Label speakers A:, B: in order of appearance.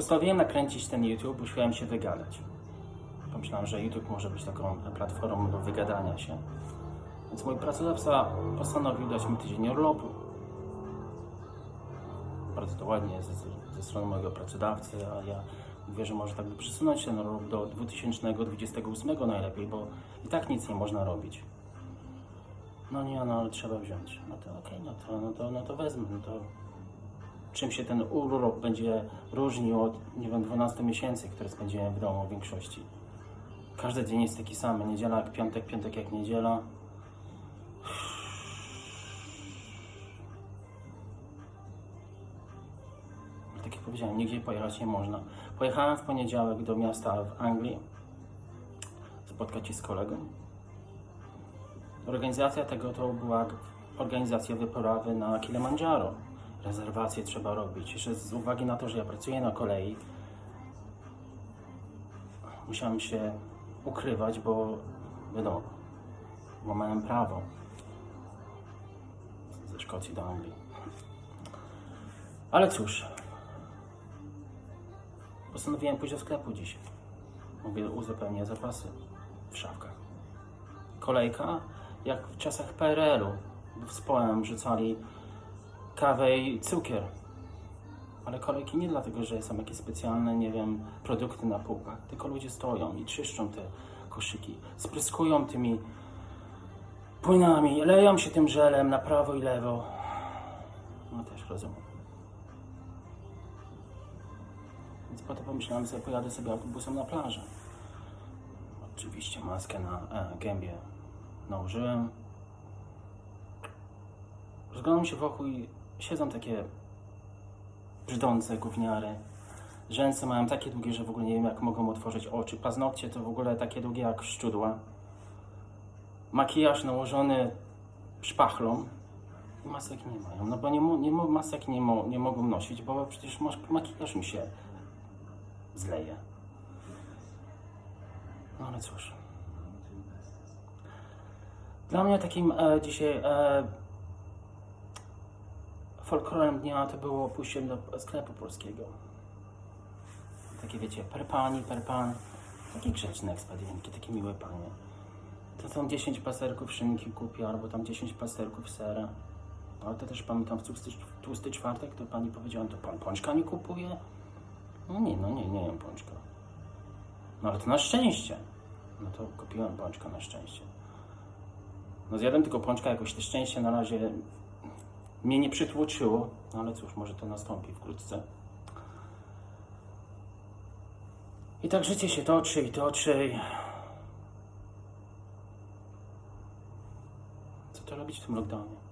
A: Postanowiłem nakręcić ten YouTube, bo chciałem się wygadać. Pomyślałem, że YouTube może być taką platformą do wygadania się. Więc mój pracodawca postanowił dać mi tydzień urlopu. Bardzo to ładnie ze, ze strony mojego pracodawcy, a ja mówię, że może tak by przesunąć ten urlop do 2028 najlepiej, bo i tak nic nie można robić. No nie, no ale trzeba wziąć. No to okej, no, to, no, to, no to wezmę. No to czym się ten urlop będzie różnił od, nie wiem, 12 miesięcy, które spędziłem w domu w większości. Każdy dzień jest taki sam. Niedziela jak piątek, piątek jak niedziela. Tak jak powiedziałem, nigdzie pojechać nie można. Pojechałem w poniedziałek do miasta w Anglii spotkać się z kolegą. Organizacja tego to była organizacja wyprawy na Kilimandżaro. Rezerwacje trzeba robić. Jeszcze z uwagi na to, że ja pracuję na kolei, musiałem się ukrywać, bo wiadomo, łamałem prawo ze Szkocji do Anglii. Ale cóż, postanowiłem pójść do sklepu dziś. Mówię, uzupełnię zapasy w szafkach. Kolejka, jak w czasach PRL-u, z połem rzucali kawę i cukier. Ale kolejki nie dlatego, że są jakieś specjalne, nie wiem, produkty na półkach, tylko ludzie stoją i czyszczą te koszyki, spryskują tymi płynami, leją się tym żelem na prawo i lewo. No też rozumiem. Więc potem pomyślałem sobie, pojadę sobie autobusem na plażę. Oczywiście maskę na e, gębie nałożyłem. Rozglądam się wokół i siedzą takie brzdące gówniary. Rzęsy mają takie długie, że w ogóle nie wiem jak mogą otworzyć oczy. Paznokcie to w ogóle takie długie jak szczudła. Makijaż nałożony szpachlą. I Masek nie mają, no bo nie, nie, masek nie, mo- nie mogą nosić, bo przecież makijaż mi się zleje. No ale cóż. Dla mnie takim e, dzisiaj e, folklorem dnia to było pójście do sklepu polskiego. Takie wiecie, per pani, per pan. Takie grzeczne ekspedientki, takie miłe panie. To tam 10 pasterków szynki kupię, albo tam 10 pasterków sera. Ale to też pamiętam w tłusty, tłusty czwartek, to pani powiedziała, to pan pączka nie kupuje? No nie, no nie, nie jem pączka. No ale to na szczęście. No to kupiłem pączka na szczęście. No zjadłem tylko pączka, jakoś to szczęście na razie mnie nie przytłoczyło, no ale cóż, może to nastąpi wkrótce. I tak życie się toczy i toczy. Co to robić w tym lockdownie?